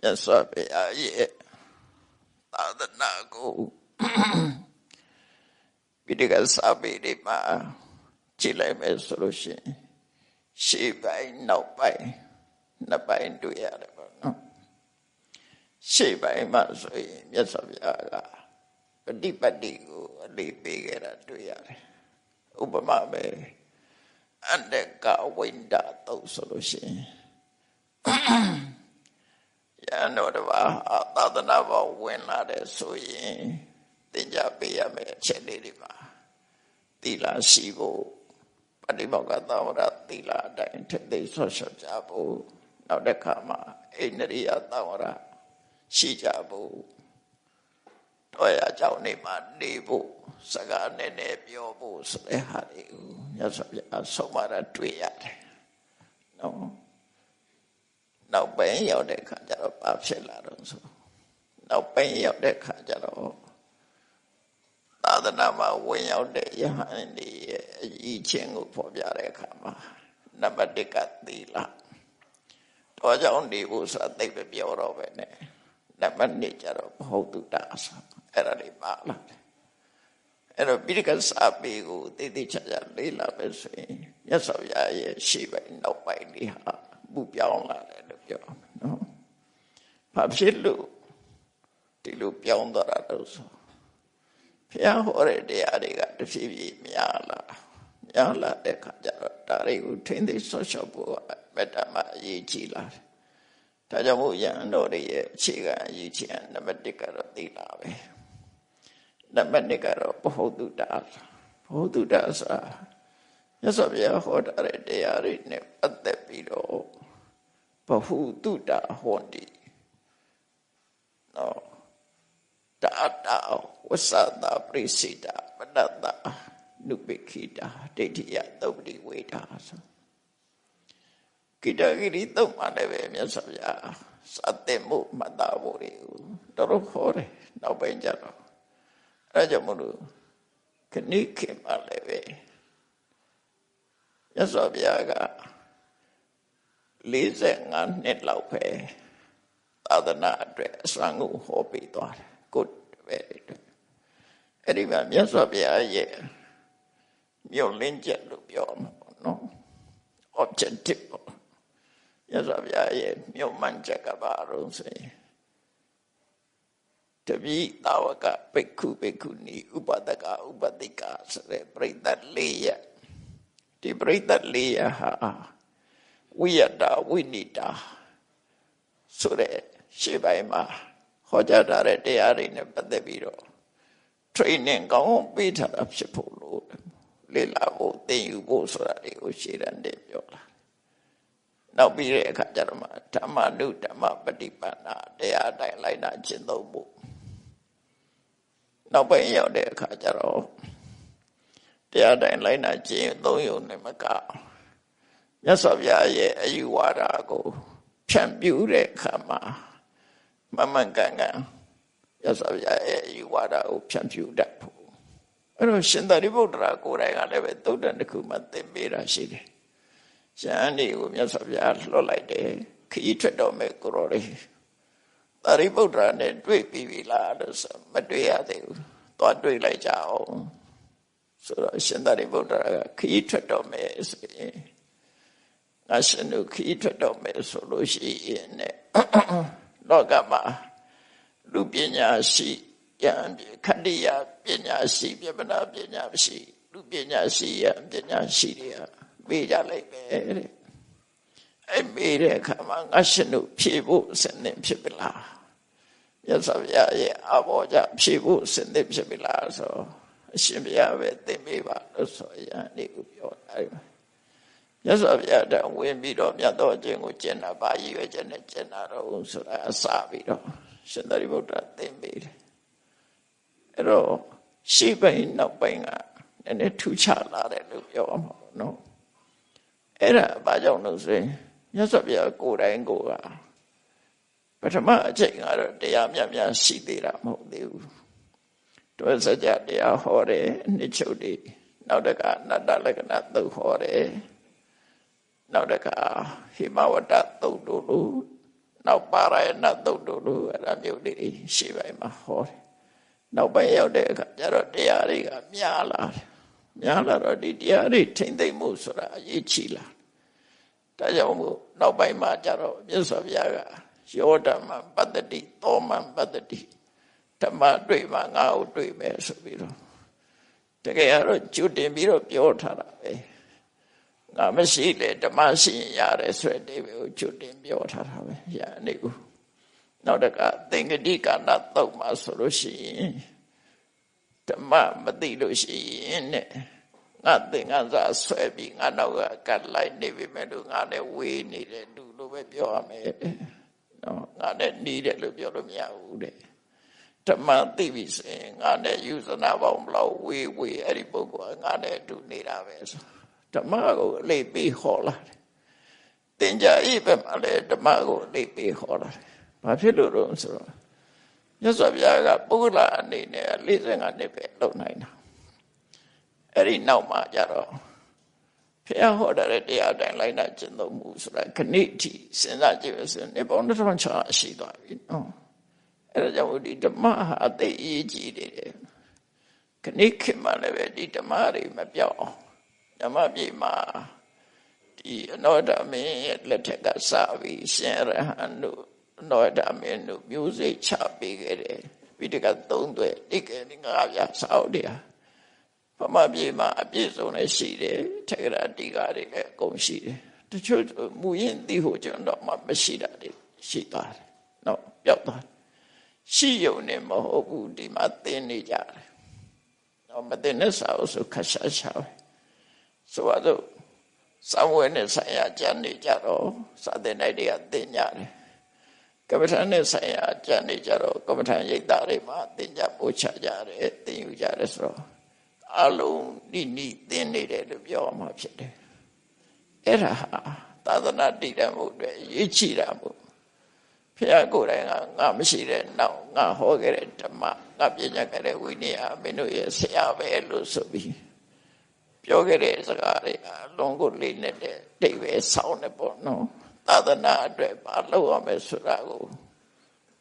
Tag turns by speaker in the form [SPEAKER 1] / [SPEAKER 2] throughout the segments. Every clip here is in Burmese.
[SPEAKER 1] မြတ်စွာဘုရားရဲ့သာသနာကိုပိဋကစာပေတွေမှာကြည့်လိုက်မယ်ဆိုလို့ရှိရင်ရှေ့ပိုင်းနောက်ပိုင်းနှစ်ပိုင်းတွေ့ရတယ်ပေါ့နော်ရှေ့ပိုင်းမှာဆိုရင်မြတ်စွာဘုရားကပฏิပတ်တိကိုအလေးပေးခဲ့တာတွေ့ရတယ်ဥပမာပဲအန္တကဝိန္ဒတုတ်ဆိုလို့ရှိရင် ရန်တော်တပါသာသနာ့ဘောဝင်လာတဲ့ဆိုရင်သင်ကြပေးရမယ်အချက်လေးတွေပါသီလရှိဖို့ပฏิမောကသဝရသီလအတိုင်းထက်သိဆော့ဆော့ကြဖို့နောက်တစ်ခါမှာအိန္ဒြိယသဝရရှိကြဖို့တော့ရကြောင့်နေမှာနေဖို့စကားနဲ့နဲ့ပြောဖို့ဆိုတဲ့ဟာတွေကိုမြတ်စွာဘုရားဆုံးမတာတွေ့ရတယ်နော် နောက်ပိုင်းရောက်တဲ့ခါကျတော့ဘာဖြစ်လာတော့ဆိုနောက်ပိုင်းရောက်တဲ့ခါကျတော့သာသနာမှာဝင်ရောက်တဲ့ယဟန်ဒီရဲ့အကြီးချင်းကိုဖော်ပြတဲ့အခါမှာနံပါတ်1ကသီလတော့ကြောင့်နေဖို့ဆိုတာသိပဲပြောတော့ပဲနဲ့နံပါတ်2ကျတော့ဘ ਹੁ တုတ္တဆိုအဲ့ဒါလေးပါလာတယ်အဲ့တော့ပိဋကစာပေကိုသိသိချာချာလေးလာပဲဆိုရင်မြတ်စွာဘုရားရဲ့ရှေ့ပိုင်းနောက်ပိုင်းလေးဟာ ပူပြောင်းလာတယ်လို့ပြောမှာနော်ဘာဖြစ်လို့ဒီလိုပြောင်းသွားတာလို့ဆိုဘုရားဟောတဲ့တရားတွေကတဖြည်းဖြည်းများလာများလာတဲ့ခါကျတော့ဒါတွေကိုထိမ့်သိဆော့ရှော့ဖို့မေတ္တာမှာအရေးကြီးလာတယ်ဒါကြောင့်မို့ယံတော်တွေရဲ့အခြေခံအရေးကြီးတဲ့နံပါတ်1ကတော့သိလာပဲနံပါတ်2ကတော့ဘ ਹੁ တုတ္တဘ ਹੁ တုတ္တဆိုတာမြတ်စွာဘုရားဟောတာတဲ့တရားတွေနဲ့ပတ်သက်ပြီးတော့ ဘ ਹੁ တုတ္တဟောတိနော်တာတာဝဆတာပရိစိတာပတ္တတာနုပိခိတာဒိဋ္ဌိယသုပ္ပတိဝေတာဆိုကိတဂိရိတုတ်မှလည်းပဲမြတ်စွာဘုရားစတဲ့မှုမှတ်သားဖို့တွေကိုတော်တော်ခေါ်တယ်နောက်ပိုင်းကျတော့အဲကြောင့်မလို့ခဏိခေမှလည်းပဲမြတ်စွာဘုရားက 45နှစ်လောက်ပဲသာသနာအတွက်အစွမ်းကိုဟောပေးသွားတယ်ကိုယ်ပဲအတွက်အဲ့ဒီမှာမြတ်စွာဘုရားရဲ့မြုပ်လင်းချက်လို့ပြောမှာပေါ့နော် objective ပေါ့မြတ်စွာဘုရားရဲ့မြုပ်မှန်ချက်ကဘာလို့ဆိုရင်တပိတာဝကပိက္ခုပိက္ခုနီဥပဒကဥပတိကဆိုတဲ့ပြိတ္တလေးရဒီပြိတ္တလေးရဟာ ဝိယတာဝိနိတာဆိုတဲ့ရှေ့ပိုင်းမှာဟောကြားထားတဲ့တရားတွေနဲ့ပတ်သက်ပြီးတော့ training ကောင်းပေးထားတာဖြစ်ဖို့လို့လေ့လာဖို့သင်ယူဖို့ဆိုတာတွေကိုရှေ့တန်းတင်ပြောလာနောက်ပြီးတဲ့အခါကျတော့မှဓမ္မနုဓမ္မပฏิပန္နာတရားတိုင်းလိုက်တာကျင့်သုံးဖို့နောက်ပိုင်းရောက်တဲ့အခါကျတော့တရားတိုင်းလိုက်တာကျင့်သုံးရုံနဲ့မက မြတ်စွာဘုရားရဲ့အယူဝါဒကိုဖြန့်ပြူတဲ့အခါမှာမမှန်ကန်ကန်မြတ်စွာဘုရားရဲ့အယူဝါဒကိုဖြန့်ပြူတတ်ဖို့အဲ့တော့ရှင်သာရိပုတ္တရာကိုယ်တိုင်ကလည်းပဲသုတ်တန်တစ်ခုမှသင်ပေးတာရှိတယ်။ရှမ်းဒီကိုမြတ်စွာဘုရားလွှတ်လိုက်တယ်ခီးထွက်တော်မဲ့ကိုရော်လေးသာရိပုတ္တရာနဲ့တွေ့ပြီးပြီလားလို့ဆိုမတွေ့ရသေးဘူး။သွားတွေ့လိုက်ကြအောင်ဆိုတော့ရှင်သာရိပုတ္တရာကခီးထွက်တော်မဲ့ဆိုရင် ငါရှင်တို့ခီးထွက်တော်မဲ့ဆိုလို့ရှိရင်ねလောကမှာလူပညာရှိယံခန္တီယပညာရှိပြပနာပညာရှိလူပညာရှိယံပညာရှိတွေကမေးကြလိုက်ပဲတဲ့အဲ့မေးတဲ့အခါမှာငါရှင်တို့ဖြေဖို့စနစ်ဖြစ်ပြီလားမြတ်စွာဘုရားရဲ့အဘောကြဖြေဖို့စနစ်ဖြစ်ပြီလားဆိုအရှင်ဘုရားပဲသင်ပေးပါလို့ဆိုရနေကိုပြောတာ မြတ်စွာဘုရားတောင်ဝင်ပြီးတော့မြတ်တော်အကျင့်ကိုကျင့်တာပါရည်ရွယ်ချက်နဲ့ကျင့်တာတော့ဆိုတာအစပြီးတော့ရှင်သာရိပုတ္တရာသင်ပေးတယ်အဲ့တော့ရှေ့ပိုင်းနောက်ပိုင်းကနည်းနည်းထူးခြားလာတယ်လို့ပြောရမှာပေါ့နော်အဲ့ဒါဘာကြောင့်လို့ဆိုရင်မြတ်စွာဘုရားကိုယ်တိုင်ကိုကပထမအချိန်ကတော့တရားမြတ်များရှိသေးတာမဟုတ်သေးဘူးတွဲစကြတရားဟောတယ်နှစ်ချုပ်တွေနောက်တကအနတ္တလက္ခဏာသုတ်ဟောတယ် နောက်တကဟိမဝတ္တသုတ်တို့လိုနောက်ပါရယနာသုတ်တို့လိုအဲ့ဒါမျိုးတွေရှေ့ပိုင်းမှာဟောတယ်နောက်ပိုင်းရောက်တဲ့အခါကျတော့တရားတွေကများလာတယ်များလာတော့ဒီတရားတွေထိမ့်သိမ့်မှုဆိုတာအရေးကြီးလာဒါကြောင့်မို့နောက်ပိုင်းမှာကျတော့မြတ်စွာဘုရားကယောဓမ္မပတ္တိသောမံပတ္တိဓမ္မတွေ့မှငါ့ကိုတွေ့မယ်ဆိုပြီးတော့တကယ်ကတော့ကျွတ်တင်ပြီးတော့ပြောထားတာပဲ ငါမရှိလေဓမ္မရှိရင်ရတယ်ဆိုတဲ့အိဗေကိုကျွတ်တင်ပြောထားတာပဲရနေကူနောက်တကသင်္ကတိကာဏတုတ်မှာဆိုလို့ရှိရင်ဓမ္မမသိလို့ရှိရင်နဲ့ငါသင်္ကန်းစာဆွဲပြီးငါနောက်ကကတ်လိုက်နေပြီမဲ့လို့ငါနဲ့ဝေးနေတဲ့လူလိုပဲပြောရမယ်နော်ငါနဲ့နီးတယ်လို့ပြောလို့မရဘူးတဲ့ဓမ္မသိပြီဆိုရင်ငါနဲ့ယူဇနာပေါင်းဘလောက်ဝေးဝေးအဲ့ဒီပုဂ္ဂိုလ်ကငါနဲ့အတူနေတာပဲဆို ဓမ္မကိုအလေးပေးဟောလာတယ်သင်္ကြန်ဤဘက်မှာလည်းဓမ္မကိုအလေးပေးဟောလာတယ်ဘာဖြစ်လို့လဲဆိုတော့မြတ်စွာဘုရားကပုဂ္ဂလအနေနဲ့45နှစ်ပဲလုံနိုင်တာအဲ့ဒီနောက်မှာကြတော့ဘုရားဟောတဲ့တရားတိုင်းလိုက်နာကျင့်သုံးမှုဆိုတာခဏိတိစဉ်းစားကြည့်လို့ဆိုရင်နေပေါင်း1600ရှိသွားပြီနော်အဲ့ဒါကြောင့်ဒီဓမ္မဟာအသိအရေးကြီးတယ်ခဏိခေတ်မှလည်းပဲဒီဓမ္မတွေမပြောင်း ဓမ္မပြေမှာဒီအနောဒမင်းရဲ့လက်ထက်ကစပြီးရှင်ရဟန်းတို့အနောဒမင်းတို့မျိုးစိတ်ချပေးခဲ့တယ်ဝိတကသုံးသွဲတိကေငါးပြစောက်တရားပမပြေမှာအပြည့်စုံလည်းရှိတယ်ထေရတိကာတွေလည်းအကုန်ရှိတယ်တချို့မူရင်သိဖို့ကျွန်တော်မှမရှိတာတွေရှိသွားတယ်နော်ပျောက်သွားရှိယုံနေမဟုတ်ဘူးဒီမှာသင်နေကြတယ်နော်မသင်တဲ့စာအုပ်ဆိုခက်ရှာရှာပဲ ဆိုတော့စောင်းဝဲနဲ့ဆိုင်ရာကြံနေကြတော့စာသင်တိုင်းတွေကသင်ကြတယ်ကမ္မထာနဲ့ဆိုင်ရာကြံနေကြတော့ကမ္မထာရိပ်သားတွေမှာသင်ကြပို့ချကြတယ်သင်ယူကြတယ်ဆိုတော့အလုံးနိနိသင်နေတယ်လို့ပြောမှာဖြစ်တယ်အဲ့ဒါဟာသာသနာတည်တယ်မှုအတွက်ရေးချတာမှုဖះကိုယ်တိုင်ကငါမရှိတဲ့နောက်ငါဟောခဲ့တဲ့ဓမ္မငါပြညာခဲ့တဲ့ဝိနည်းအမင်းတို့ရဲ့ဆရာပဲလို့ဆိုပြီး ပြောခဲ့တဲ့စကားတွေအလုံးကိုလေးနေတဲ့တိတ်ပဲဆောင်းနေပေါ့နော်သာသနာအတွက်မလုပ်ရမယ်ဆိုတာကို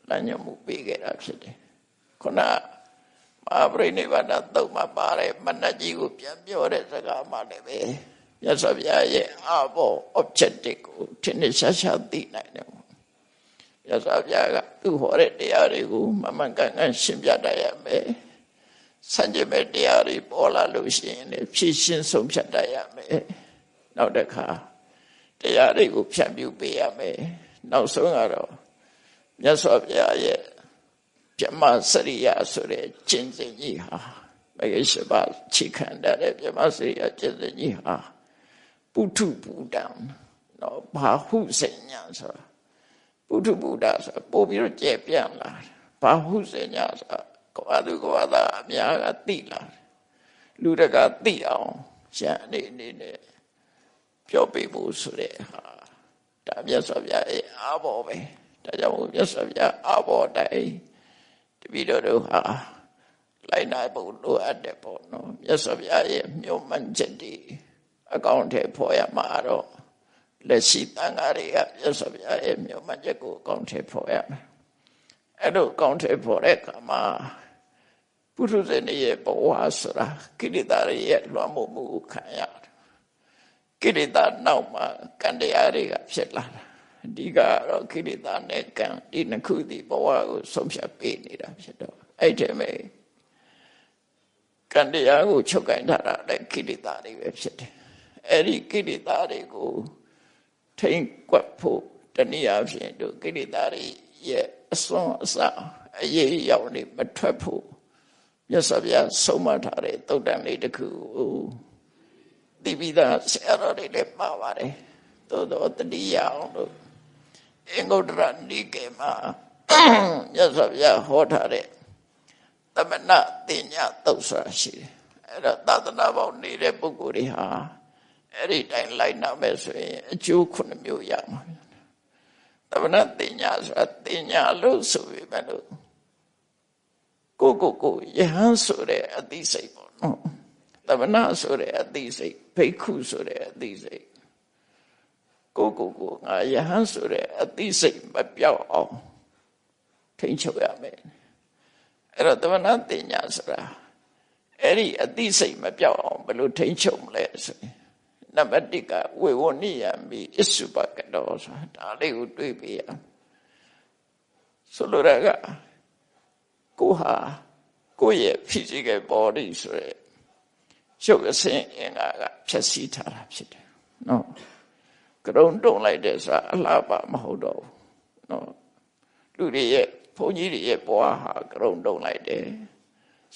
[SPEAKER 1] လမ်းညွှန်မှုပေးခဲ့တာဖြစ်တယ်ခုနမဟာပရိနိဗ္ဗာန်တုတ်မှာပါတယ်မနတ်ကြီးကိုပြန်ပြောတဲ့စကားမှလည်းပဲမြတ်စွာဘုရားရဲ့အဘော objective ကိုထင်ထင်ရှားရှားသိနိုင်တယ်မြတ်စွာဘုရားကသူဟောတဲ့တရားတွေကိုမမှန်ကန်ကန်ရှင်းပြတတ်ရမယ် စัจ jame တရားတွေပေါ်လာလို့ရှိရင်လည်းဖြည့်ရှင်းဆုံးဖြတ်တတ်ရမယ်နောက်တစ်ခါတရားတွေကိုဖြန့်ပြူပေးရမယ်နောက်ဆုံးကတော့မြတ်စွာဘုရားရဲ့ပြမစရိယဆိုတဲ့ကျင့်စဉ်ကြီးဟာမဂ္ဂရှိပါချိခံတဲ့ပြမစရိယကျင့်စဉ်ကြီးဟာပုထုပူတံနော်ဘာဟုစေညာဆိုတာပုထုပူတာဆိုပို့ပြီးတော့ကြဲပြန့်လာဘာဟုစေညာဆိုတာ ကဘာသူကဘာသာအများကသိလာလူတကသိအောင်ရှမ်းအနေနဲ့ပြောပြဖို့ဆိုတဲ့ဟာဒါမြတ်စွာဘုရားရဲ့အာဘောပဲဒါကြောင့်မြတ်စွာဘုရားအာဘောတိုင်တပည့်တော်တို့ဟာလိုက်နိုင်ဖို့လိုအပ်တယ်ပေါ့နော်မြတ်စွာဘုရားရဲ့မြို့မှန်ချက်တွေအကောင့်ထဲပေါ်ရမှာတော့လက်ရှိတန်ဃာတွေကမြတ်စွာဘုရားရဲ့မြို့မှန်ချက်ကိုအကောင့်ထဲပေါ်ရမယ်အဲ့လိုအကောင့်ထဲပေါ်တဲ့အခါမှာ ပုထုဇဉ်ရဲ့ဘဝဆိုတာကိလေသာတွေရဲ့လွှမ်းမိုးမှုကိုခံရတယ်ကိလေသာနောက်မှာကံတရားတွေကဖြစ်လာတာအဓိကတော့ကိလေသာနဲ့ကံဒီနှစ်ခုဒီဘဝကိုဆုံးဖြတ်ပေးနေတာဖြစ်တော့အဲ့ဒီမဲ့ကံတရားကိုချုပ်ကင်ထားတာလည်းကိလေသာတွေပဲဖြစ်တယ်အဲ့ဒီကိလေသာတွေကိုထိန်ကွက်ဖို့တနည်းအားဖြင့်တို့ကိလေသာတွေရဲ့အစွမ်းအစအရေးရောက်နေမထွက်ဖို့ မြတ်စွာဘုရားဆုံးမထားတဲ့သုတ်တန်လေးတစ်ခုကိုသိပြီးသားဆရာတော်တွေလည်းပါပါတယ်သို့တော့တတိယအောင်လို့အင်္ဂုတ္တရနိကေမှာမြတ်စွာဘုရားဟောထားတဲ့သမဏတင်ညာသုတ်ဆိုတာရှိတယ်အဲ့တော့သာသနာ့ဘောင်နေတဲ့ပုဂ္ဂိုလ်တွေဟာအဲ့ဒီတိုင်းလိုက်နာမယ်ဆိုရင်အကျိုးခုနှစ်မျိုးရမှာသမဏတင်ညာဆိုတာတင်ညာလို့ဆိုပေမဲ့လို့ ကိုကိုကိုယဟန်ဆိုတဲ့အသိစိတ်ပေါ့နော်သမဏဆိုတဲ့အသိစိတ်ဘိက္ခုဆိုတဲ့အသိစိတ်ကိုကိုကိုငါယဟန်ဆိုတဲ့အသိစိတ်မပြောက်အောင်ထိန်းချုပ်ရမယ်အဲ့တော့သမဏတင်ညာဆိုတာအဲ့ဒီအသိစိတ်မပြောက်အောင်ဘယ်လိုထိန်းချုပ်မလဲဆိုရင်နံပါတ်1ကဝေဝနိယမိ အစ္စုပကတောဆိုတာဒါလေးကိုတွေးပြရဆိုလိုတာက ကိုဟာကိုယ့်ရဲ့ physical body ဆိုရယ်ရုပ်အစဉ်အင်္ဂါကဖြည့်ဆည်းထားတာဖြစ်တယ်နော်ကရုံတုံလိုက်တယ်ဆိုတာအလှပမဟုတ်တော့ဘူးနော်လူတွေရဲ့ဘုန်းကြီးတွေရဲ့ဘဝဟာကရုံတုံလိုက်တယ်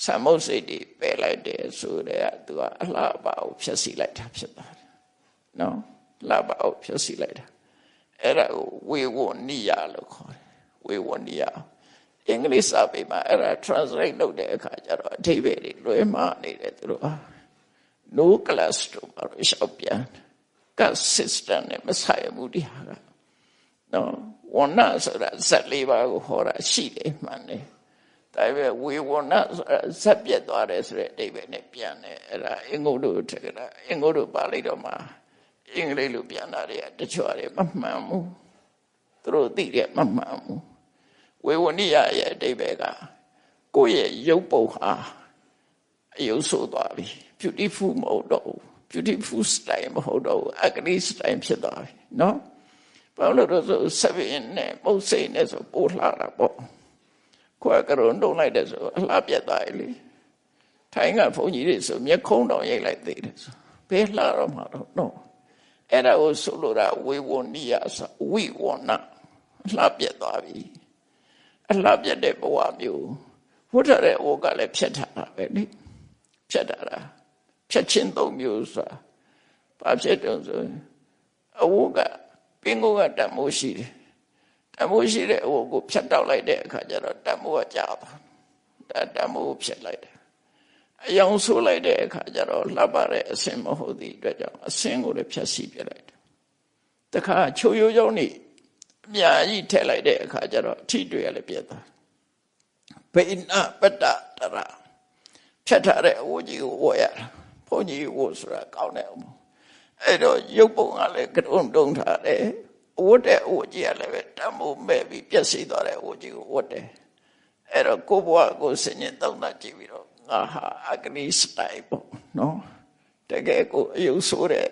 [SPEAKER 1] ဆံမုတ်စိတ်တွေပယ်လိုက်တယ်ဆိုတဲ့သူကအလှပကိုဖြည့်ဆည်းလိုက်တာဖြစ်ပါတယ်နော်လှပကိုဖြည့်ဆည်းလိုက်တာအဲ့ဒါကိုဝေဝနိယလို့ခေါ်တယ်ဝေဝနိယ အင်္ဂလိပ်စာပေမှာအဲ့ဒါ translate လုပ်တဲ့အခါကျတော့အဓိပ္ပာယ်တွေလွဲမှားနေတယ်သူတို့ဟာ no class တို့ဘာလို့ရှောက်ပြန်က system နဲ့မဆိုင်ဘူးဒီဟာကနော်ဝဏဆိုတာဇက်လေးပါးကိုဟောတာရှိတယ်မှန်တယ်ဒါပေမဲ့ဝေဝဏဆိုတာဇက်ပြက်သွားတယ်ဆိုတဲ့အဓိပ္ပာယ်နဲ့ပြန်တယ်အဲ့ဒါအင်္ဂုတ္တထက်ကတာအင်္ဂုတ္တပါဠိတော်မှာအင်္ဂလိပ်လိုပြန်တာတွေကတချို့တွေမမှန်ဘူးသူတို့သိတယ်မမှန်ဘူး ဝေဝဏိယရဲ့အဓိပ္ပာယ်ကကိုယ့်ရဲ့ရုပ်ပုံဟာအယုဆိုးသွားပြီ beautiful မဟုတ်တော့ဘူး beautiful style မဟုတ်တော့ဘူး ugly style ဖြစ်သွားပြီနော်ဘာလို့လဲဆိုဆဗင်းနဲ့မုတ်စိတ်နဲ့ဆိုပို့လှတာပေါ့ခွဲကရုံတုံးလိုက်တဲ့ဆိုအလှပြတ်သွားပြီလေထိုင်းကဘုန်းကြီးတွေဆိုမျက်ခုံးတော်ရိုက်လိုက်သေးတယ်ဆိုဘယ်လှတော့မှာတော့နော်အဲ့ဒါကိုဆိုလိုတာဝေဝနိယဆိုဝိဝဏလှပြတ်သွားပြီ အလှပြတ်တဲ့ဘဝမျိုးဝတ်ရတဲ့အိုကလည်းဖြတ်ထားတာပဲလေဖြတ်ထားတာဖြတ်ချင်းသုံးမျိုးဆိုတာဘာဖြစ်တုံးဆိုအဝကပင်ကိုကတတ်မိုးရှိတယ်တတ်မိုးရှိတဲ့အဝကိုဖြတ်တောက်လိုက်တဲ့အခါကျတော့တတ်မိုးကကြာသွားဒါတတ်မိုးကိုဖြတ်လိုက်တယ်အယောင်ဆိုးလိုက်တဲ့အခါကျတော့လှပတဲ့အစင်မဟုတ်သည့်အတွက်ကြောင့်အစင်ကိုလည်းဖြတ်စီပြလိုက်တယ်တခါချိုရိုးရိုးနေ အများကြီးထည့်လိုက်တဲ့အခါကျတော့ထိတွေ့ရလည်းပြတ်သွားဘိနပတ္တတရာဖြတ်ထားတဲ့အဝကြီးကိုဝတ်ရတာဘုန်းကြီးဝတ်ဆိုတာကောင်းတယ်အမအဲ့တော့ရုပ်ပုံကလည်းကတုံတုံထားတယ်ဝတ်တဲ့အဝကြီးကလည်းပဲတမိုးမဲ့ပြီးပြက်စီးသွားတဲ့အဝကြီးကိုဝတ်တယ်အဲ့တော့ကိုဘွားကိုစင်ရင်တောင်းတာကြည့်ပြီးတော့ငါဟာအကနိစတိုင်ပေါ့နော်တကယ်ကိုအယုဆိုးတဲ့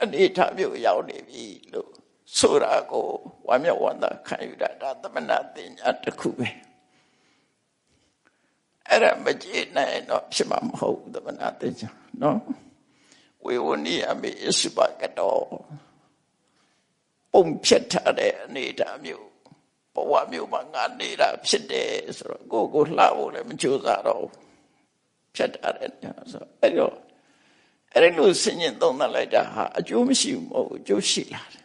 [SPEAKER 1] အနေထားမျိုးရောက်နေပြီလို့ ဆိုတာကိုဝမ်းမြောက်ဝမ်းသာခံယူတာဒါသမဏတင်ညာတစ်ခုပဲအဲ့ဒါမကြည့်နိုင်တော့ဖြစ်မှာမဟုတ်ဘူးသမဏတင်ညာနော်ဝေဝနိယမေအစုပကတော်ပုံဖြတ်ထားတဲ့အနေအထားမျိုးဘဝမျိုးမှာငါနေတာဖြစ်တယ်ဆိုတော့ကိုကိုလှဖို့လည်းမကြိုးစားတော့ဖြတ်ထားတဲ့ဆိုအဲ့တော့အဲ့လိုဆင်ញင်သုံးသပ်လိုက်တာဟာအကျိုးမရှိဘူးမဟုတ်အကျိုးရှိလာတယ်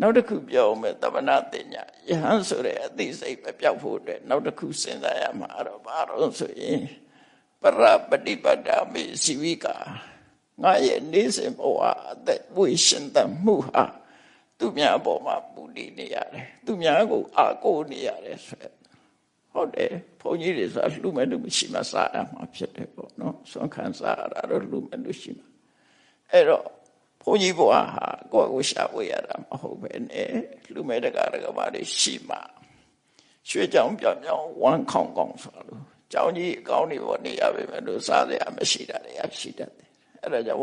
[SPEAKER 1] နောက်တစ်ခုပြောမယ်တမနာတင်ညာယဟန်ဆိုတဲ့အသိစိတ်ပဲပြောက်ဖို့အတွက်နောက်တစ်ခုစဉ်းစားရမှာတော့ဘာလို့ဆိုရင်ပရပฏิပတ္တမေစီဝိကာငါရဲ့နေစဉ်ဘဝအသက်ဝိရှင်တမှုဟာသူများအပေါ်မှာပူတည်နေရတယ်သူများကိုအာကိုနေရတယ်ဆိုရယ်ဟုတ်တယ်ဘုန်းကြီးတွေဆိုလှူမဲ့လူမရှိမှစားရမှာဖြစ်တယ်ပေါ့နော်ဆွမ်းခံစားရတာတော့လှူမဲ့လူရှိမှာအဲ့တော့ ဘုန်းကြီးဘဝဟာကိုယ့်ကိုရှာဝေရတာမဟုတ်ပဲနဲ့လှူမဲ့တကားတကားပါတွေရှိမှရွှေကြောင်ပြောင်ပြောင်ဝမ်းခေါင်ခေါင်ဆိုလို့ကြောင်ကြီးအကောင်းနေပေါ်နေရပါမယ်လို့စားရမရှိတာတွေရှိတတ်တယ်အဲ့ဒါကြောင့်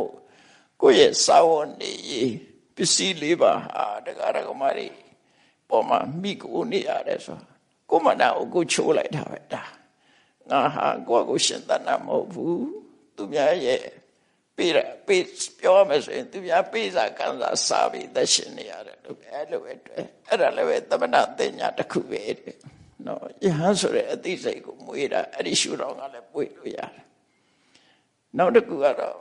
[SPEAKER 1] ကိုယ့်ရဲ့စာဝန်နေရေးပစ္စည်းလေးပါဟာတကားတကားမတွေပေါ်မှာမိကိုနေရတယ်ဆိုကိုမနာကိုကိုချိုးလိုက်တာပဲဒါငါဟာကိုယ့်ကိုရှင်သနာမဟုတ်ဘူးသူများရဲ့ ပေးရပေးပြောမယ်ဆိုရင်သူများပေးစာကံစာစားပြီးသက်ရှင်နေရတယ်လို့အဲ့လိုပဲတွေ့အဲ့ဒါလည်းပဲသမဏတင်ညာတစ်ခုပဲတဲ့နော်ယဟန်ဆိုတဲ့အသိစိတ်ကိုမွေးတာအဲ့ဒီရှုတော်ကလည်းပွေလို့ရတယ်နောက်တစ်ခုကတော့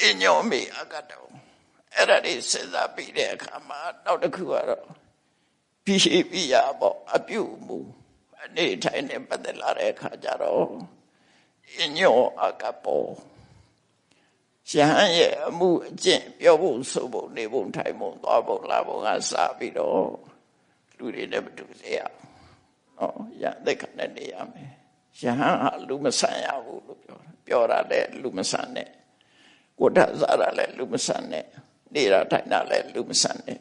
[SPEAKER 1] အညောမေအကတောအဲ့ဒါတွေစဉ်းစားပြီးတဲ့အခါမှာနောက်တစ်ခုကတော့ပိရှိပိယပေါ့အပြုမှုအနေထိုင်နေပတ်သက်လာတဲ့အခါကျတော့ အညောအကပေါရဟန်းရဲ့အမှုအကျင့်ပြောဖို့ဆိုဖို့နေဖို့ထိုင်ဖို့သွားဖို့လာဖို့ကစပြီးတော့လူတွေနဲ့မတူစေရအောင်နော်ရသက်ခနဲ့နေရမယ်ရဟန်းဟာလူမဆန်ရဘူးလို့ပြောတာပြောတာလေလူမဆန်နဲ့ကိုယ်ထစားတာလည်းလူမဆန်နဲ့နေတာထိုင်တာလည်းလူမဆန်နဲ့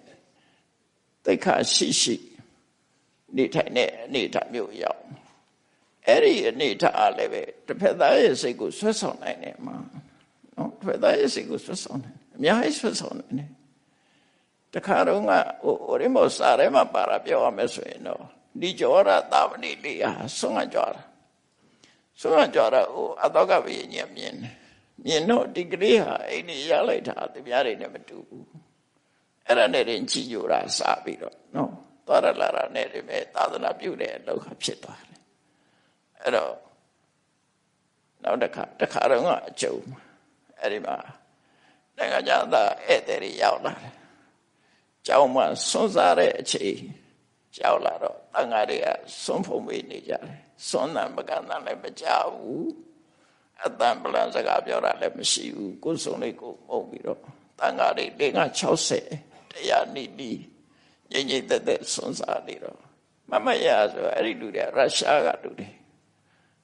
[SPEAKER 1] သိခါရှိရှိနေထိုင်တဲ့အနေထားမျိုးရောက် အဲ့ဒီအနေထားလည်းပဲတစ်ဖက်သားရဲ့စိတ်ကိုဆွတ်ဆောင်နိုင်တယ်မှာနော်တစ်ဖက်သားရဲ့စိတ်ကိုဆွတ်ဆောင်နိုင်အများကြီးဆွတ်ဆောင်နိုင်တယ်တခါတော့ကဟိုရမောစာရဲမှာပါရပြောရမယ်ဆိုရင်တော့ဒီကြောရတာမဏိလေးဟာဆုံးကကြောရဆုံးကကြောရဟိုအတော့ကဘိညာမြင်မြင်တော့ဒီကလေးဟာအိမ်ကြီးရလိုက်တာသူများတွေနဲ့မတူဘူးအဲ့ဒါနဲ့ရင်ကြည်ညိုတာစပြီးတော့နော်သွားရလာတာနဲ့တည်းပဲသာသနာပြုတဲ့အလုပ်ဟာဖြစ်သွားတယ် အဲ့တော့နောက်တစ်ခါတစ်ခါတော့ကအကျုံအဲ့ဒီမှာနိုင်ငံခြားသားဧည့်သည်တွေရောက်လာတယ်ကျောင်းမှာစွန့်စားတဲ့အချိန်ရောက်လာတော့တန်ဃာတွေကစွန့်ဖုံးပေးနေကြတယ်စွန့်နံပကံတန်လည်းမကြဘူးအတန်ပလန်စကားပြောတာလည်းမရှိဘူးကိုယ်စုံလေးကိုမုံပြီးတော့တန်ဃာတွေ560တရားနိတိငြိမ့်ငြိမ့်သက်သက်စွန့်စားနေတော့မမရဆိုအဲ့ဒီလူတွေရုရှားကလူတွေ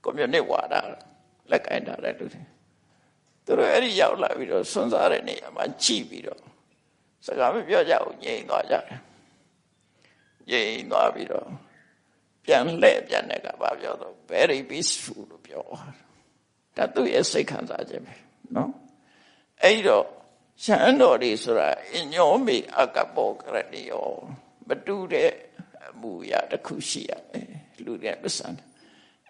[SPEAKER 1] ကွန်မြူနစ်ဝါဒလက်ကင်ထားတဲ့လူတွေသူတို့အဲ့ဒီရောက်လာပြီးတော့စွန့်စားတဲ့နေရာမှာကြည်ပြီးတော့စကားမပြောကြဘူးငြိမ်သွားကြတယ်ငြိမ်သွားပြီးတော့ပြန်လှည့်ပြန်တဲ့ကဘာပြောတော့ very peaceful လို့ပြောတာဒါသူ့ရဲ့စိတ်ခံစားချက်ပဲနော်အဲ့တော့ရှမ်းတော်တွေဆိုတာအညောမေအကပောကရတိယောမတူတဲ့အမှုရာတစ်ခုရှိရမယ်လူတွေပစံ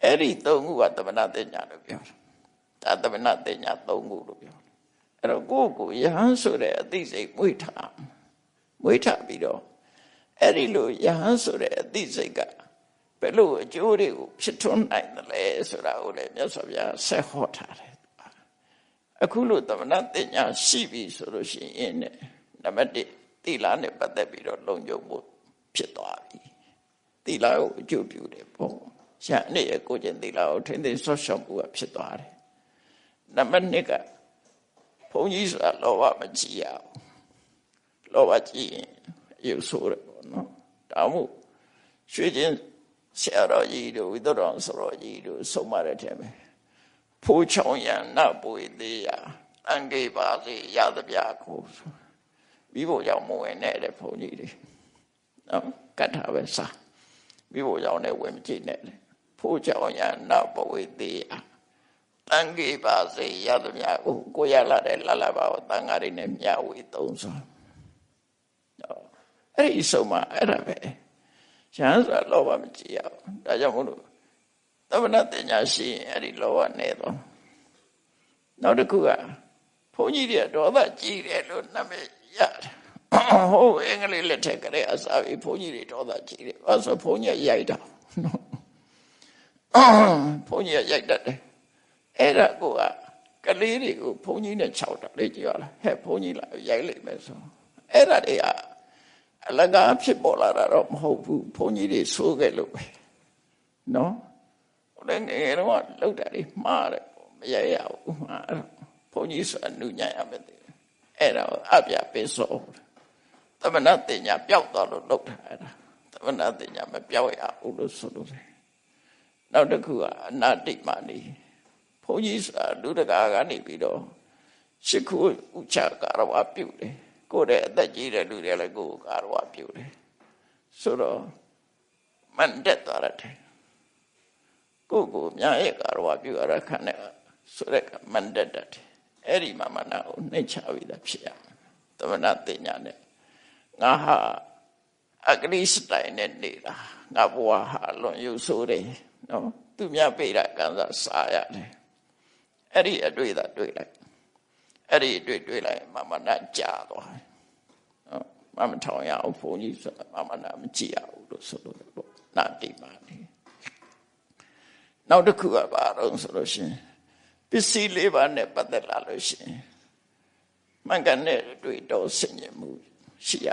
[SPEAKER 1] အဲ့ဒီသုံးခုကသမဏတညာလို့ပြောတာဒါသမဏတညာသုံးခုလို့ပြောအဲ့တော့ကိုယ့်ကိုယဟန်ဆိုတဲ့အသိစိတ်မွေးထားမွေးထားပြီးတော့အဲ့ဒီလိုယဟန်ဆိုတဲ့အသိစိတ်ကဘယ်လိုအကျိုးတွေကိုဖြစ်ထွန်းနိုင်တယ်လဲဆိုတာကိုလည်းမြတ်စွာဘုရားဆက်ဟောထားတယ်အခုလို့သမဏတင်ညာရှိပြီဆိုလို့ရှိရင်ねနံပါတ်1သီလနဲ့ပတ်သက်ပြီးတော့လုံခြုံမှုဖြစ်သွားပြီသီလကိုအကျိုးပြုတယ်ပေါ့ ရှာအနေရဲ့ကိုကျင်သီလကိုထင်းထင်းဆော့ရှော့မှုကဖြစ်သွားတယ်နံပါတ်2ကဘုန်းကြီးဆိုတာလောဘမကြည့်ရဘူးလောဘကြည့်ရင်ရုပ်ဆိုးတယ်ပေါ့နော်ဒါမှမဟုတ်ရွှေချင်းဆရာတော်ကြီးတို့ဝိသုဒ္ဓအောင်ဆရာတော်ကြီးတို့ဆုံးမတဲ့ထဲမှာဖိုးချောင်းရန်နပွေသေးရာအန်ကေပါစေရသဗျာကိုမိဖို့ကြောင့်မဝင်နဲ့တဲ့ဘုန်းကြီးတွေနော်ကတ်ထားပဲစားမိဖို့ကြောင့်လည်းဝင်မကြည့်နဲ့လေ ဖိုးချောင်းရန်နပွေသေးရာတန်ကေပါစေရသမျှကိုကိုရလာတဲ့လလပါကိုတန်ဃာတွေနဲ့မျှဝေသုံးစွာအဲ့ဒီဆုံးမအဲ့ဒါပဲရဟန်းဆိုတာလောဘမကြည့်ရဘူးဒါကြောင့်မို့လို့သမဏတင်ညာရှိရင်အဲ့ဒီလောဘနဲ့တော့နောက်တစ်ခုကဘုန်းကြီးတွေဒေါသကြီးတယ်လို့နာမည်ရတယ်ဟိုအင်္ဂလိပ်လက်ထက်ကလေးအစားပြီးဘုန်းကြီးတွေဒေါသကြီးတယ်အဲဆိုဘုန်းကြီးရိုက်တာ ဘုန်းကြီးရိုက်တတ်တယ်အဲ့ဒါကိုကကလေးတွေကိုဘုန်းကြီးနဲ့ခြောက်တာလေကြည့်ရလားဟဲ့ဘုန်းကြီးလာရိုက်လိုက်မယ်ဆိုအဲ့ဒါတွေကအလကားဖြစ်ပေါ်လာတာတော့မဟုတ်ဘူးဘုန်းကြီးတွေဆိုးခဲ့လို့ပဲနော်လည်းငယ်တော့လောက်တာတွေမှားတယ်မရရဘူးမှားဘုန်းကြီးဆိုအနုညာရမယ်တဲ့အဲ့ဒါအပြပေးစောသမဏတင်ညာပျောက်သွားလို့လောက်တာအဲ့ဒါသမဏတင်ညာမပျောက်ရဘူးလို့ဆိုလို့တယ် နောက်တစ်ခုကအနာတိမာနီဘုန်းကြီးဆိုတာလူတကာကနေပြီးတော့ရှ िख ုဥချကာရဝပြုတယ်ကိုယ်တဲ့အသက်ကြီးတဲ့လူတွေလည်းကိုယ်ကာရဝပြုတယ်ဆိုတော့မန်တက်သွားတယ်ကိုကိုမြားရဲ့ကာရဝပြုရခနဲ့ဆိုတဲ့မန္တတတ်အဲ့ဒီမှာမနာကိုနှိမ့်ချပြီးသားဖြစ်ရသမဏတင်ညာနဲ့ငါဟာအဂရိစတိုင်နဲ့နေတာငါဘဝဟာလွန်ယူဆိုးတယ် နော်သူများပြေးတာကံစားစားရတယ်အဲ့ဒီအတွေ့အတာတွေ့လိုက်အဲ့ဒီအတွေ့တွေ့လိုက်မမနာကြာသွားနော်မမထောင်ရအောင်ဘုန်းကြီးဆိုမမနာမကြည့်ရဘူးလို့ဆိုလို့ပေါ့နာတိမာနေနောက်တစ်ခုကဘာတော့ဆိုလို့ရှိရင်ပစ္စည်းလေးပါးနဲ့ပတ်သက်လာလို့ရှိရင်မှန်ကန်တဲ့တွေ့တော့ဆင်ញင်မှုရှိရ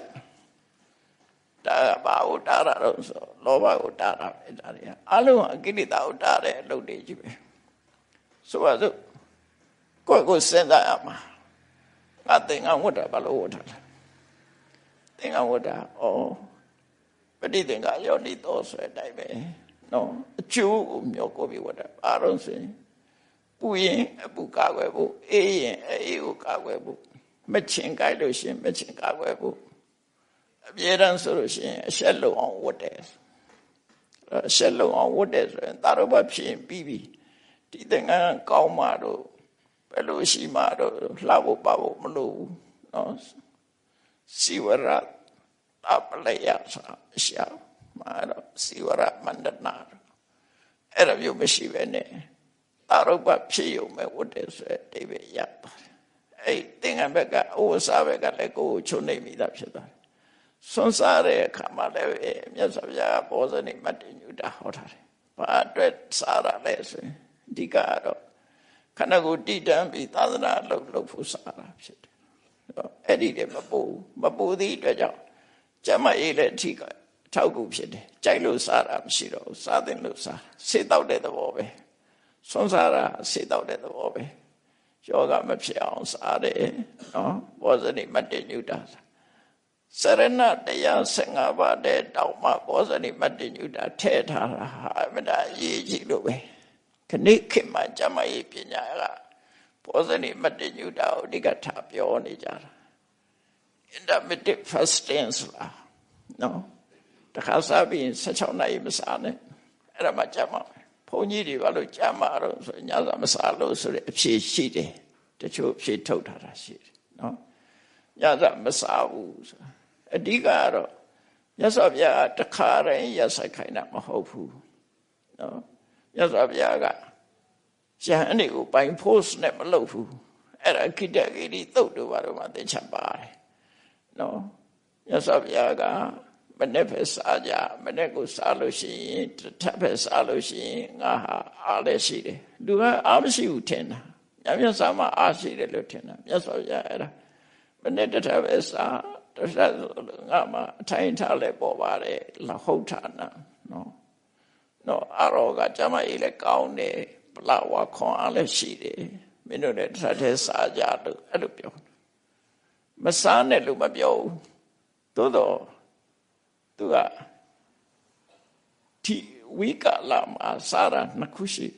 [SPEAKER 1] ဒါကဘာကိုတားတာတော့ဆိုလောဘကိုတားတာပဲဒါတွေအလုံးအကိလေသာကိုတားတဲ့အလုပ်တွေကြီးပဲဆိုပါစို့ကိုယ့်ကိုစဉ်းစားရမှာငါသင်္ကန်းဝတ်တာဘာလို့ဝတ်တာလဲသင်္ကန်းဝတ်တာဩပဋိသင်္ကယောနိသောဆိုတဲ့အတိုင်းပဲနော်အကျိုးကိုမျောကိုပြီးဝတ်တာဘာလို့ဆိုရင်ပူရင်အပူကာကွယ်ဖို့အေးရင်အေးကိုကာကွယ်ဖို့မချင်ကြိုက်လို့ရှင်မချင်ကာကွယ်ဖို့ အပြေတန်းဆိုလို့ရှိရင်အဆက်လုံအောင်ဝတ်တယ်အဆက်လုံအောင်ဝတ်တယ်ဆိုရင်သာရဘဖြစ်ရင်ပြီးပြီဒီသင်္ကန်းကောင်းမှတော့ဘယ်လိုရှိမှတော့လှဖို့ပါဖို့မလိုဘူးနော်စီဝရအပလျာစာရှာမာတော့စီဝရမန္တနာအဲ့ဒါမျိုးမရှိပဲနဲ့သာရဘဖြစ်ရုံပဲဝတ်တယ်ဆိုတဲ့အိဗေရပါတယ်အဲ့သင်္ကန်းဘက်ကအိုးစားဘက်ကလည်းကိုယ်ကိုချုံနေမိတာဖြစ်သွားတယ် ဆွန်စားတဲ့အခါမှာလည်းမြတ်စွာဘုရားဘောဇနိမတ္တညုတာဟောထားတယ်။ဘာအတွက်စားရလဲဆိုရင်အဓိကတော့ခန္ဓာကိုယ်တည်တံ့ပြီးသာသနာလုပ်လုပ်ဖို့စားတာဖြစ်တယ်။အဲ့ဒီတည်းမပူမပူသည့်အတွက်ကြောင့်ကျမရေးလည်းအထီးကထောက်ကူဖြစ်တယ်။ကြိုက်လို့စားတာမရှိတော့ဘူး။စားတယ်လို့စားစေတောက်တဲ့သဘောပဲ။ဆွန်စားတာစေတောက်တဲ့သဘောပဲ။ယောဂမဖြစ်အောင်စားတယ်နော်။ဘောဇနိမတ္တညုတာစား စရဏတရား15ပါးတဲ့တောင်မှဘောဇနိမတ္တညုတာထဲထားတာဟာအမှန်တရားအရေးကြီးလို့ပဲခဏခေတ်မှာကျမကြီးပညာကဘောဇနိမတ္တညုတာကိုအဓိကထားပြောနေကြတာ intermittent fasting ဆိုတာနော်တခါစားပြီး16နာရီမစားနဲ့အဲ့ဒါမှကျမဘုန်းကြီးတွေဘာလို့ကျမတော့ဆိုညစာမစားလို့ဆိုတဲ့အဖြေရှိတယ်တချို့အဖြေထုတ်ထားတာရှိတယ်နော်ညစာမစားဘူးဆိုတာ အဓိကကတော့မြတ်စွာဘုရားတခါရင်ရဆိုင်ခိုင်းတာမဟုတ်ဘူးနော်မြတ်စွာဘုရားကယဟန်တွေကိုပိုင်ဖို့စ်နဲ့မလုပ်ဘူးအဲ့ဒါခိတ္တဂိရိသုတ်တို့ဘာလို့မှသင်္ချပါတယ်နော်မြတ်စွာဘုရားကမနေ့ပဲစားကြမနေ့ကိုစားလို့ရှိရင်တစ်ထပ်ပဲစားလို့ရှိရင်ငါဟာအားလည်းရှိတယ်လူကအားမရှိဘူးထင်တာညမြတ်စွာမှာအားရှိတယ်လို့ထင်တာမြတ်စွာဘုရားအဲ့ဒါမနေ့တစ်ထပ်ပဲစား တရတ်ငါမှအထိုင်ထားလဲပေါ်ပါတယ်လဟုတ်ဌာနနော်နော်အရောကကျမကြီးလည်းကောင်းတယ်ဘလဝခွန်အားလည်းရှိတယ်မင်းတို့လည်းတရတ်သေးစားကြလို့အဲ့လိုပြောမစားနဲ့လို့မပြောဘူးသို့တော့သူကဒီဝိကလာမှာစားတာနှစ်ခုရှိ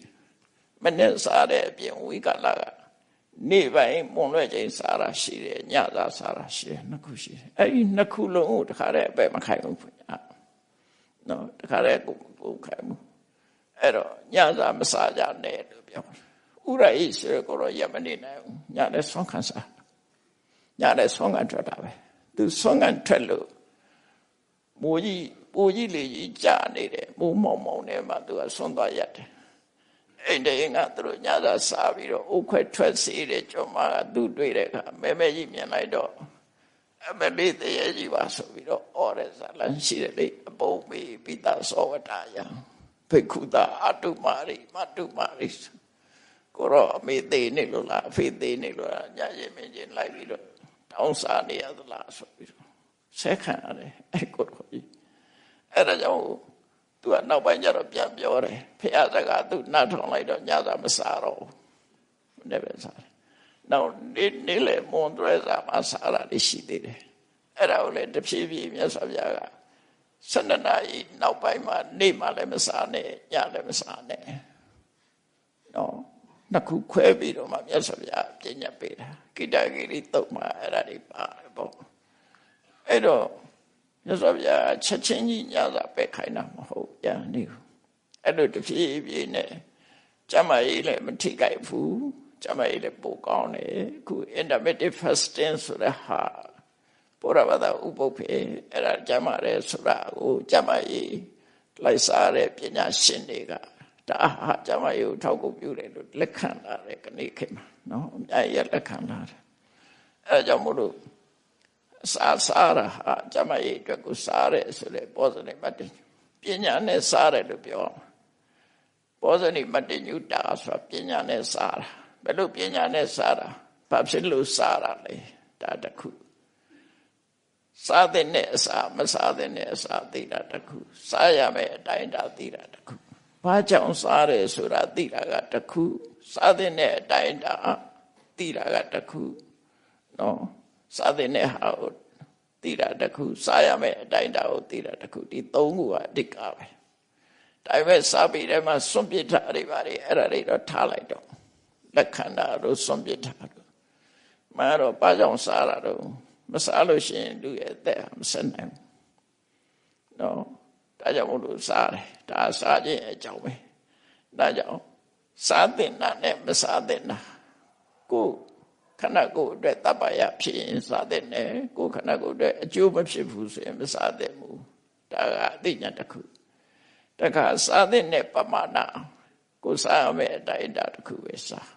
[SPEAKER 1] မနေ့စားတဲ့အပြင်ဝိကလာက နေ့ပိုင်းမွန်လွဲ့ချိန်စားတာရှိတယ်ညစာစားတာရှိတယ်နှစ်ခုရှိတယ်အဲ့ဒီနှစ်ခုလုံးကိုတခါတည်းအပဲမခိုင်ဘူးဖွညာနော်တခါတည်းကိုကိုခိုင်ဘူးအဲ့တော့ညစာမစားကြနဲ့လို့ပြောဥရအိဆိုရကိုတော့ရမနေနိုင်ဘူးညလည်းဆွမ်းခံစားညလည်းဆွမ်းခံထွက်တာပဲသူဆွမ်းခံထွက်လို့မိုးကြီးပိုကြီးလေကြီးကြာနေတယ်မိုးမောင်မောင်နဲ့မှသူကဆွမ်းသွားရတယ် အိမ်တရင်ကသူတို့ညသာစားပြီးတော့အုတ်ခွဲထွက်စေးတဲ့ကျော်မကသူ့တွေ့တဲ့အခါမဲမဲကြီးမြင်လိုက်တော့အမလေးတရေကြီးပါဆိုပြီးတော့အော်ရဇလန်ရှိတယ်လေအပုံမေးပိတသောဝတ္တယဖိက္ခုတာအတုမာရိမတုမာရိကိုရောအမေသေးနေလို့လားအဖေသေးနေလို့လားညရင်မင်းချင်းလိုက်ပြီးတော့တောင်းစားနေရသလားဆိုပြီးတော့ဆက်ခံရတယ်အဲ့ကိုရောကြီးအဲ့ဒါကြောင့် သူကနောက်ပိုင်းကျတော့ပြန်ပြောတယ်ဖះစကားသူနှတ်ထောင်လိုက်တော့ညစာမစားတော့ဘူးနေပဲစားတယ်နောက်နေ့နေ့လေမွန်တွဲစားမစားတာလေးရှိသေးတယ်အဲ့ဒါကိုလည်းတဖြည်းဖြည်းမြတ်စွာဘုရားက12နာရီနောက်ပိုင်းမှာနေ့မှလည်းမစားနဲ့ညလည်းမစားနဲ့နော်နှစ်ခုခွဲပြီးတော့မှမြတ်စွာဘုရားပြညတ်ပေးတာကိတ္တဂိရိတုတ်မှာအဲ့ဒါတွေပါတယ်ပေါ့အဲ့တော့ မြတ်စွာဘုရားချက်ချင်းကြီးညစာပဲခိုင်းတာမဟုတ်ပြန်နေဘူးအဲ့လိုတဖြည်းဖြည်းနဲ့ကျမကြီးလည်းမထိကြိုက်ဘူးကျမကြီးလည်းပိုကောင်းတယ်အခု intermittent fasting ဆိုတဲ့ဟာဘောရဘာသာဥပုပ်ဖေအဲ့ဒါကျမရဲဆိုတာကိုကျမကြီးလိုက်စားတဲ့ပညာရှင်တွေကဒါဟာကျမကြီးကိုထောက်ကူပြုတယ်လို့လက်ခံလာတယ်ခဏခေတ်မှာနော်အများကြီးလက်ခံလာတယ်အဲ့ဒါကြောင့်မို့လို့ စားစားတာဟာကျမကြီးအတွက်ကိုစားတယ်ဆိုတဲ့ဘောဇနိမတ္တပညာနဲ့စားတယ်လို့ပြောမှာဘောဇနိမတ္တညုတာဆိုတာပညာနဲ့စားတာဘယ်လိုပညာနဲ့စားတာဘာဖြစ်လို့စားတာလဲဒါတခုစားတဲ့နဲ့အစာမစားတဲ့နဲ့အစာသိတာတခုစားရမယ်အတိုင်းတာသိတာတခုဘာကြောင့်စားတယ်ဆိုတာသိတာကတခုစားတဲ့နဲ့အတိုင်းတာသိတာကတခုနော် စားတဲ့နဲ့ဟာကိုသိတာတခုစားရမယ်အတိုင်းတာကိုသိတာတခုဒီသုံးခုကအဓိကပဲဒါပေမဲ့စားပြီးတဲ့မှာစွန့်ပစ်တာတွေပါလေအဲ့ဒါတွေတော့ထားလိုက်တော့လက်ခံတာတို့စွန့်ပစ်တာတို့မင်းတော့ဘာကြောင့်စားတာတော့မစားလို့ရှိရင်လူရဲ့အသက်ဟာမဆက်နိုင်ဘူးနော်ဒါကြောင့်မို့လို့စားတယ်ဒါစားခြင်းအကြောင်းပဲဒါကြောင့်စားတဲ့နာနဲ့မစားတဲ့နာကိုယ် ခန္ဓာကိုယ်အတွက်တပ်ပါရဖြစ်ရင်စားတဲ့နဲ့ကိုယ်ခန္ဓာကိုယ်အတွက်အကျိုးမဖြစ်ဘူးဆိုရင်မစားတဲ့မူဒါကအသိဉာဏ်တစ်ခုတခါစားတဲ့နဲ့ပမာဏကိုယ်စားရမယ့်အတိုင်းအတာတစ်ခုပဲစား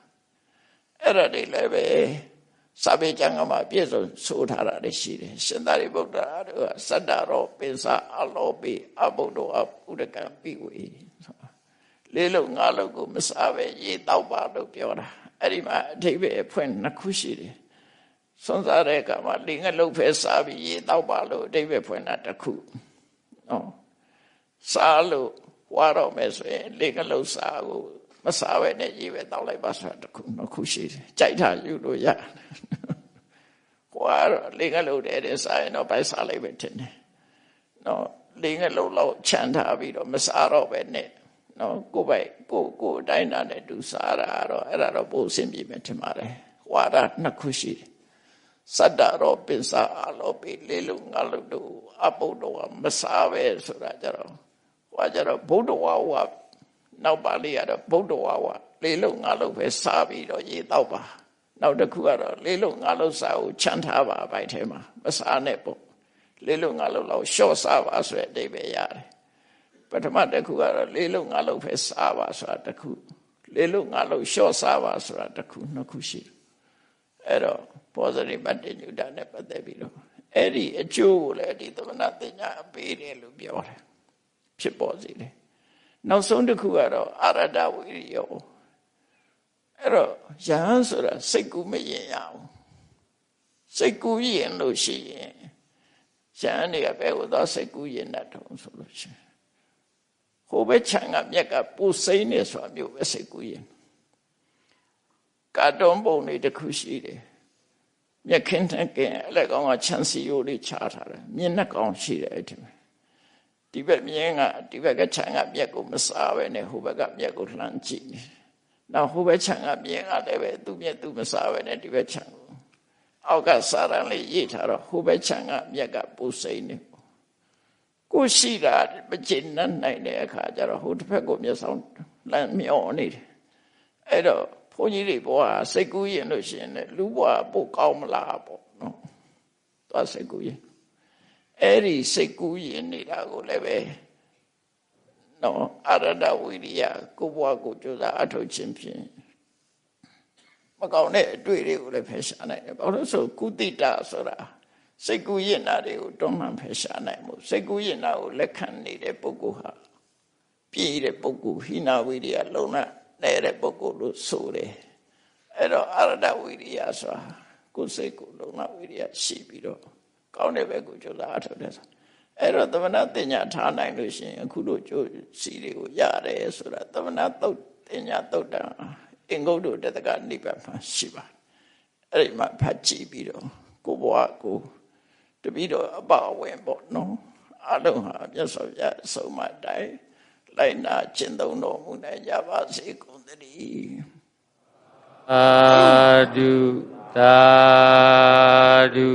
[SPEAKER 1] အဲ့ဒါတွေလည်းပဲစာပေကျမ်းကမှာပြည့်စုံဆိုထားတာလည်းရှိတယ်ရှင်သာရိပုတ္တရာတို့ကစတ္တရောပိစာအလောပိအဘုဒ္ဓအပုဒကံပိဝေလေးလုံးငါးလုံးကိုမစားပဲရေတောက်ပါလို့ပြောတာ အဲ့ဒီမှာအထိပ္ပယ်အဖွင့်နှစ်ခုရှိတယ်စွန့်စားတဲ့အခါမှာလင်ငယ်လုံးဖဲစားပြီးရေတောက်ပါလို့အထိပ္ပယ်ဖွင့်တာတစ်ခုနော်စားလို့ဝါတော့မယ်ဆိုရင်လင်ငယ်လုံးစားကိုမစားပဲနဲ့ရေပဲတောက်လိုက်ပါဆိုတာတစ်ခုနှစ်ခုရှိတယ်ကြိုက်တာယူလို့ရတယ်ဟိုကတော့လင်ငယ်လုံးတဲ့စားရင်တော့ဘိုက်စားလိုက်ပဲထင်တယ်နော်လင်ငယ်လုံးလောက်ခြံထားပြီးတော့မစားတော့ပဲနဲ့ နော်ကိုယ်ပိုက်ကိုကိုအတိုင်းတာနဲ့တူစားတာတော့အဲ့ဒါတော့ပို့ဆင်ပြေမယ်ထင်ပါတယ်ဝါဒနှစ်ခုရှိတယ်စတ္တရောပင်စာအလောပိလေးလုံးငါလုံးတို့အပုဒ္ဒဝမစားပဲဆိုတာကြတော့ဟွာကြတော့ဗုဒ္ဓဝါဝနောက်ပါလေးကတော့ဗုဒ္ဓဝါဝလေးလုံးငါလုံးပဲစားပြီးတော့ရေတော့ပါနောက်တစ်ခုကတော့လေးလုံးငါလုံးစားကိုချမ်းထားပါဘိုက်ထဲမှာမစားနဲ့ပေါ့လေးလုံးငါလုံးလောက်ရှော့စားပါဆိုတဲ့အဓိပ္ပာယ်ရတယ် ပထမတစ်ခုကတော့လေးလုံးငါလုံးပဲစားပါဆိုတာတစ်ခုလေးလုံးငါလုံးရှော့စားပါဆိုတာတစ်ခုနှစ်ခုရှိတယ်အဲ့တော့ positive attitude နဲ့ပတ်သက်ပြီးတော့အဲ့ဒီအကျိုးကိုလည်းဒီသမဏပညာအပေးတယ်လို့ပြောတယ်ဖြစ်ပေါ်စေတယ်နောက်ဆုံးတစ်ခုကတော့အရဒဝိရိယောအဲ့တော့ယဟန်ဆိုတာစိတ်ကူးမရင်ရအောင်စိတ်ကူးရင်လို့ရှိရင်ယဟန်တွေကဘယ်ကိုသွားစိတ်ကူးရင်တတ်တုံးဆိုလို့ရှိရင် ဟိုဘက်ခြံကမြက်ကပူစိမ့်နေဆိုတာမျိုးပဲစိတ်ကူးရင်ကာတွန်းပုံတွေတစ်ခုရှိတယ်မြက်ခင်းတဲ့ကင်အလက်ကောင်ကချမ်းစီယိုလေးချထားတယ်မြင်းနှက်ကောင်ရှိတယ်အဲ့ဒီမှာဒီဘက်မြင်းကဒီဘက်ကခြံကမြက်ကိုမစားပဲနဲ့ဟိုဘက်ကမြက်ကိုလှမ်းကြည့်နေနောက်ဟိုဘက်ခြံကမြင်းကလည်းပဲသူ့မြက်သူမစားပဲနဲ့ဒီဘက်ခြံကိုအောက်ကစားရန်လေးရေးထားတော့ဟိုဘက်ခြံကမြက်ကပူစိမ့်နေ ကိုရှိတာမကျင်နိုင်တဲ့အခါကျတော့ဟိုတစ်ဖက်ကိုမျက်စောင်းလမ်းမျောနေတယ်အဲ့တော့ဘုန်းကြီးတွေဘဝစိတ်ကူးရင်လို့ရှိရင်လည်းလူဘဝပို့ကောင်းမလားပေါ့နော်သွားစိတ်ကူးရင်အဲ့ဒီစိတ်ကူးရင်နေတာကိုလည်းပဲနော်အရဒဝိရိယကိုဘဝကိုကြိုးစားအထောက်ခြင်းဖြင့်မကောင်းတဲ့အတွေ့တွေကိုလည်းဖယ်ရှားနိုင်တယ်ဘာလို့ဆိုကုတိတဆိုတာ စိတ်ကူးရင်တာတွေကိုတွန်းမှန်ဖယ်ရှားနိုင်မှုစိတ်ကူးရင်တာကိုလက်ခံနေတဲ့ပုဂ္ဂိုလ်ဟာပြည့်တဲ့ပုဂ္ဂိုလ်ဟိနာဝိရိယလုံလနေတဲ့ပုဂ္ဂိုလ်လို့ဆိုတယ်အဲ့တော့အရဒဝိရိယဆိုတာကိုယ်စိတ်ကိုလုံလဝိရိယရှိပြီးတော့ကောင်းတဲ့ဘက်ကိုကြိုးစားအထောက်တယ်ဆိုအဲ့တော့သမဏတင်ညာထားနိုင်လို့ရှိရင်အခုလိုကြိုးစီတွေကိုရတယ်ဆိုတာသမဏသုတ်တင်ညာသုတ်တံအင်္ဂုတ္တတတကနိဗ္ဗာန်မှာရှိပါတယ်အဲ့ဒီမှာဖတ်ကြည့်ပြီးတော့ကိုဘဝကို တပိတော့အပအဝင်ပေါ့နော်အလုံးဟာမြတ်စွာဘုရားအဆုံးမတိုင်းလိုက်နာကျင့်သုံးတော်မူနိုင်ကြပါစေကုန်သတည်း
[SPEAKER 2] သာဓုသာဓု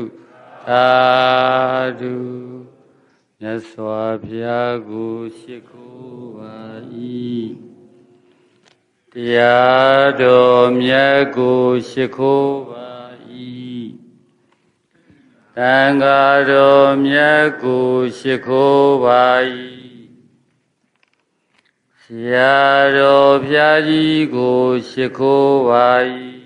[SPEAKER 2] သာဓုမြတ်စွာဘုရားကိုရှိခိုးပါ၏တရားတော်မြတ်ကိုရှိခိုးပါ၏ တန်ဃာတော်မြတ်ကိုရှိခိုးပါ၏ဆရာတော်ဘုရားကြီးကိုရှိခိုးပါ၏